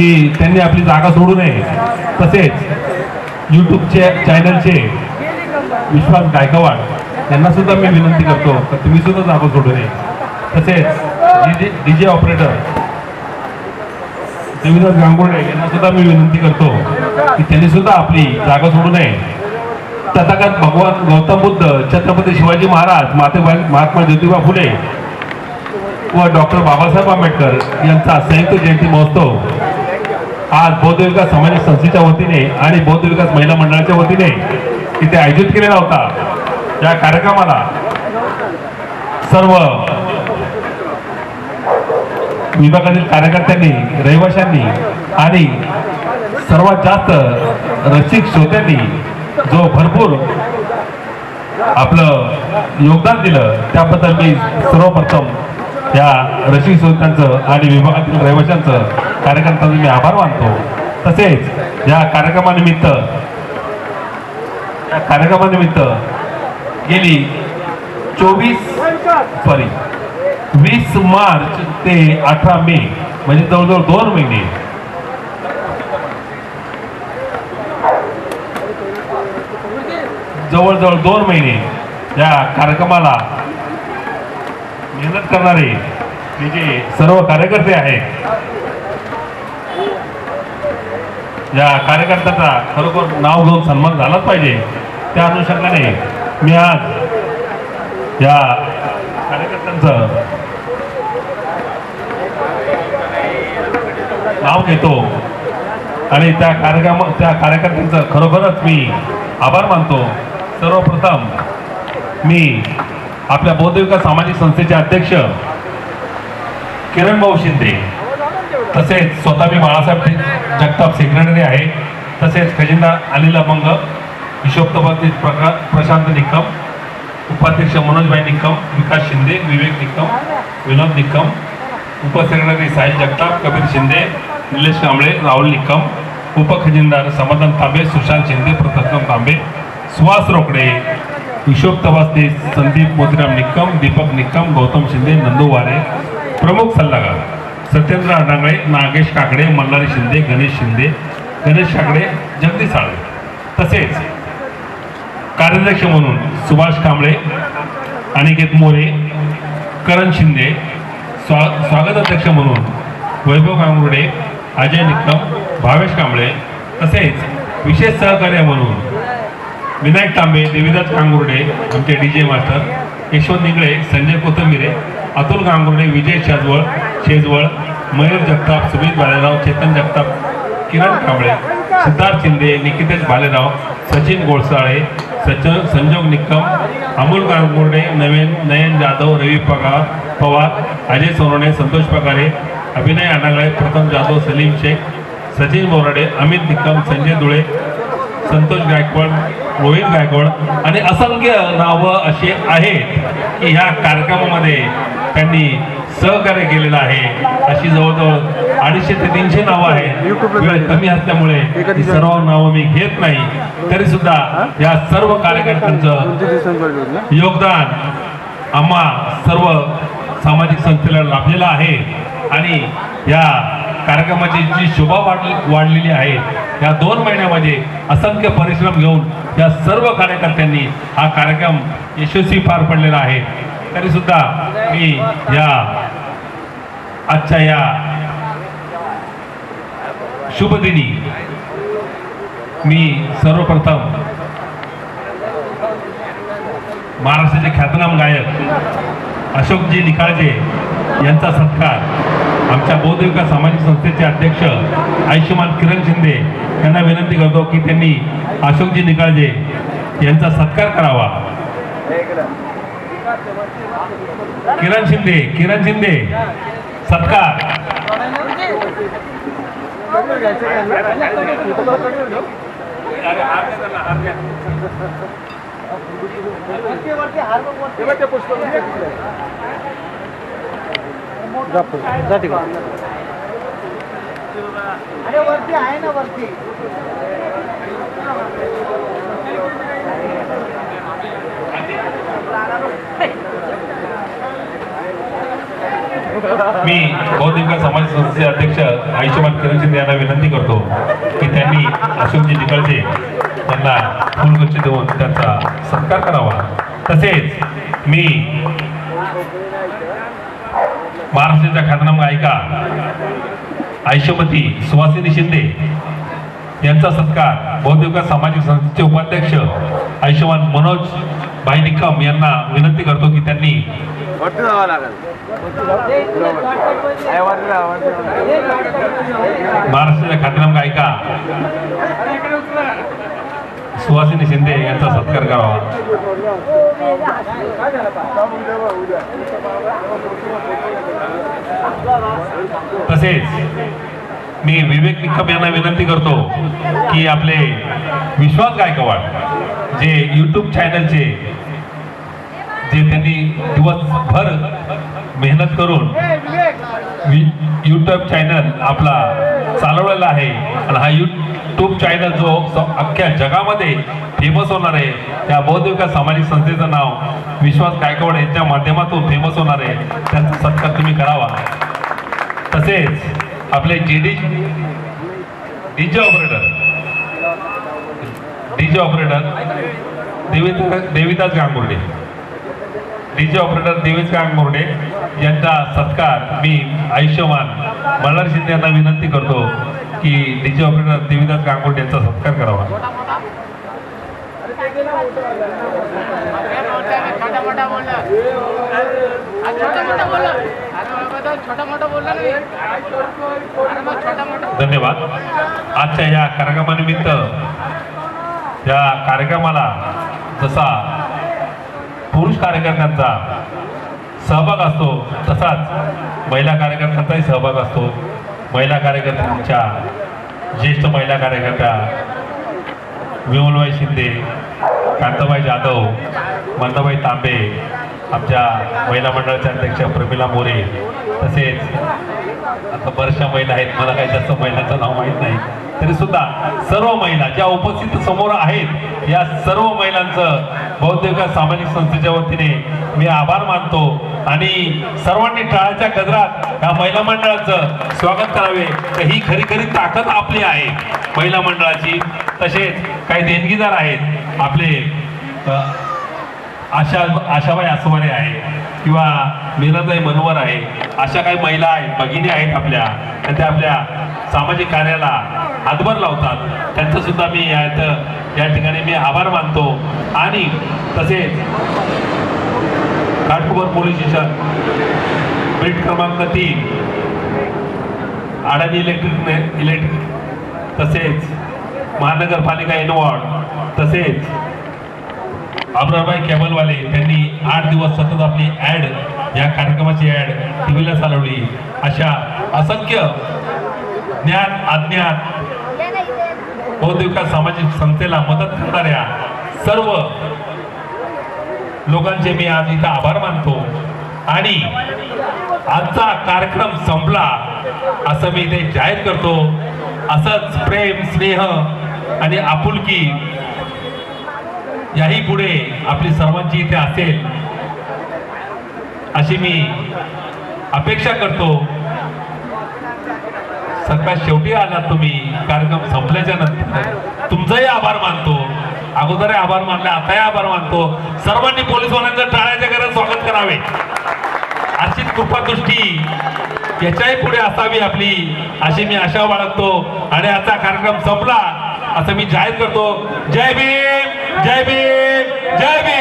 की त्यांनी आपली जागा सोडू नये. तसेच यूट्यूबचे चॅनलचे विश्वास गायकवाड यांना सुद्धा मी विनंती करतो तर तुम्ही सुद्धा जागा सोडू नये. तसेच D J operator Devidas Gangurde यांना सुद्धा मी विनंती करतो की त्यांनी सुद्धा आपली जागा सोडू नये. तथागत भगवान गौतम बुद्ध छत्रपती शिवाजी महाराज माते महात्मा ज्योतिबा फुले व डॉक्टर बाबासाहेब आंबेडकर यांचा संयुक्त जयंती महोत्सव आज बौद्ध विकास संस्थेच्या वतीने आणि बौद्ध विकास महिला मंडळाच्या वतीने इथे आयोजित केलेला होता. या कार्यक्रमाला सर्व विभागातील कार्यकर्त्यांनी रहिवाशांनी आणि सर्वात जास्त रसिक श्रोत्यांनी जो भरपूर आपलं योगदान दिलं त्याबद्दल मी सर्वप्रथम या रशी संस्थांचं आणि विभागातील रहिवाशांचं कार्यकर्त्यांचं मी आभार मानतो. तसेच या कार्यक्रमानिमित्त या कार्यक्रमानिमित्त गेली चोवीस सॉरी वीस मार्च ते अठरा मे म्हणजे जवळजवळ दोन महिने. जवळजवळ दोन महिने या कार्यक्रमाला मेहनत करणारे हे जे सर्व कार्यकर्ते आहेत या कार्यकर्त्याचा खरोखर नाव घेऊन सन्मान झालाच पाहिजे. त्या अनुषंगाने मी आज या कार्यकर्त्यांचं नाव घेतो. आणि त्या कार्यक्रम त्या कार्यकर्त्यांचं खरोखरच मी आभार मानतो. सर्वप्रथम मी आपल्या बौद्ध विकास सामाजिक संस्थेचे अध्यक्ष किरण भाऊ शिंदे. तसेच स्वतः मी बाळासाहेब जगताप सेक्रेटरी आहे. तसेच खजिना अनिल अभंग हिशोब प्रका प्रशांत निकम उपाध्यक्ष मनोजभाई निकम विकास शिंदे विवेक निकम विनोद निकम उपसेक्रेटरी साहिल जगताप कबीर शिंदे निलेश कांबळे राहुल निकम उपखजिनदार समाधान तांबे सुशांत शिंदे प्रतापराव तांबे सुहास रोकडे. हिशोब तपासते संदीप मोतीराम निकम दीपक निकम गौतम शिंदे नंदू वारे प्रमुख सल्लागार सत्येंद्र अडांगळे नागेश काकडे मल्हारी शिंदे गणेश शिंदे गणेश काकडे जगदीश साळवे. तसेच कार्याध्यक्ष म्हणून सुभाष कांबळे अनिकेत मोरे करण शिंदे स्वा स्वागत अध्यक्ष म्हणून वैभव गांगुर्डे अजय निकम भावेश कांबळे तसेच विशेष सहकार्य म्हणून विनायक तांबे देवीदास गांगुर्डे आमचे D J master Yashwant Nigale Sanjay Kothambire Atul Gangurde Vijay Shejwal Shejwal Mayur Jagtap Sumit Balerao Chetan Jagtap Kiran Kamble Siddharth Shinde Nikitesh Bhalerao Sachin Golsale सच संजोग निकम अमोल गांगुर्डे नवीन नयन जाधव रवी पगार पवार अजय सोनवणे संतोष पगारे अभिनय अनागळे प्रथम जाधव सलीम शेख सचिन बोराडे अमित निकम संजय दुळे संतोष गायकवाड रोहित गायकवाड आणि असंख्य नावं अशी आहेत की ह्या कार्यक्रमामध्ये त्यांनी सहकार्य केलेलं आहे. अशी जवळजवळ अडीचशे ते तीनशे नावं आहेत. वेळ कमी असल्यामुळे सर्व नावं मी घेत नाही. तरी सुद्धा या सर्व कार्यकर्त्यांचं योगदान आम्हा सर्व सामाजिक संस्थेला लाभलेलं आहे. आणि या कार्यक्रमाची जी शोभा वाढलेली आहे या दोन महिन्यामध्ये असंख्य परिश्रम घेऊन या सर्व कार्यकर्त्यांनी हा कार्यक्रम यशस्वी पार पडलेला आहे. तरी सुद्धा मी या आजच्या या शुभदिनी मी सर्वप्रथम महाराष्ट्राचे ख्यातनाम गायक अशोकजी निकाळजे यांचा सत्कार आमच्या बौद्ध विकास सामाजिक संस्थेचे अध्यक्ष आयुष्यमान किरण शिंदे यांना विनंती करतो की त्यांनी अशोकजी निकाळजे यांचा सत्कार करावा. किरण शिंदे किरण शिंदे सत्कार. अरे वरती आहे ना वरती. मी बौद्धिक समाज संस्थेचे अध्यक्ष आयुष्यमान किरण शिंदे यांना विनंती करतो की त्यांनी अशोकजी निकळजे त्यांना फुलगुच्छ देऊन त्यांचा सत्कार करावा. तसेच मी महाराष्ट्राच्या ख्यातनाम गायिका आयुष्यमती सुवासिनी शिंदे यांचा सत्कार बौद्ध विकास सामाजिक संस्थेचे उपाध्यक्ष आयुष्यमान मनोज भाई निकम यांना विनंती करतो की त्यांनी. महाराष्ट्राच्या ख्यातनाम गायिका सुहासिनी शिंदे यांचा सत्कार करावा तसेच मी विवेक निकम यांना विनंती करतो की आपले विश्वास गायकवाड जे यूट्यूब चॅनलचे जे त्यांनी दिवसभर मेहनत करून यूट्यूब चॅनल आपला चालवलेला आहे. आणि हा यूट्यूब चॅनल जो अख्ख्या जगामध्ये फेमस होणार आहे. त्या बौद्धविकास सामाजिक संस्थेचं नाव विश्वास गायकवाड यांच्या माध्यमातून फेमस होणार आहे. त्यांचा सत्कार तुम्ही करावा. तसेच आपले जे D DJ operator DJ operator Devita Devidas Gangurde. DJ operator Devesh Gangurde यांचा सत्कार मी आयुष्यमान मल्हार शिंदे यांना विनंती करतो की डीजे ऑपरेटर देवीदास गांगुर्डे यांचा सत्कार करावा. धन्यवाद. आजच्या या कार्यक्रमानिमित्त या कार्यक्रमाला जसा पुरुष कार्यकर्त्यांचा सहभाग असतो. तसाच महिला कार्यकर्त्यांचाही सहभाग असतो. महिला कार्यकर्त्यांच्या ज्येष्ठ महिला कार्यकर्त्या विमलबाई शिंदे कांताबाई जाधव मंदाबाई तांबे आमच्या महिला मंडळाच्या अध्यक्ष प्रमिला मोरे तसेच आता बऱ्याचशा महिला आहेत मला काही जास्त महिलांचं नाव माहीत नाही. तरी सुद्धा सर्व महिला ज्या उपस्थित समोर आहेत या सर्व महिलांचं बौद्धिक सामाजिक संस्थेच्या वतीने मी आभार मानतो. आणि सर्वांनी टाळाच्या गजरात या महिला मंडळाचं स्वागत करावे. तर ही खरी खरी ताकद आपली आहे. महिला मंडळाची. तसेच काही देणगीदार आहेत. आपले आशा आशाबाई आसवारे आहे किंवा मीराताई मनोवर आहे अशा काही महिला आहेत भगिनी आहेत आपल्या. आणि त्या आपल्या सामाजिक कार्याला हातभार लावतात. त्यांचं सुद्धा मी या या ठिकाणी मी आभार मानतो. आणि तसेच घाटकोपर पोलीस स्टेशन बेट क्रमांक तीन अडाणी इलेक्ट्रिक इलेक्ट्रिक तसेच महानगरपालिका इनवॉर्ड तसेच अमराबाई केबलवाले त्यांनी आठ दिवस सतत आपली ॲड या कार्यक्रमाची ॲड टी व्हीला चालवली. अशा असंख्य ज्ञान अज्ञात बौद्ध विकास सामाजिक संस्थेला मदत करणाऱ्या सर्व लोकांचे मी आज इथं आभार मानतो. आणि आजचा कार्यक्रम संपला असं मी इथे जाहीर करतो. असंच प्रेम स्नेह आणि आपुलकी याही पुढे आपली सर्वांची इथे असेल अशी मी अपेक्षा करतो. सकाळ शेवटी आलात तुम्ही. कार्यक्रम संपल्याच्या नंतर तुमचाही आभार मानतो. अगोदरही आभार मानले आताही आभार मानतो. सर्वांनी पोलीसवाल्यांचं टाळ्याच्या घरात स्वागत करावे. अशीच कृपादृष्टी याच्याही पुढे असावी आपली अशी मी आशा बाळगतो. आणि आजचा कार्यक्रम संपला असं मी जाहीर करतो. जय भीम जय भीम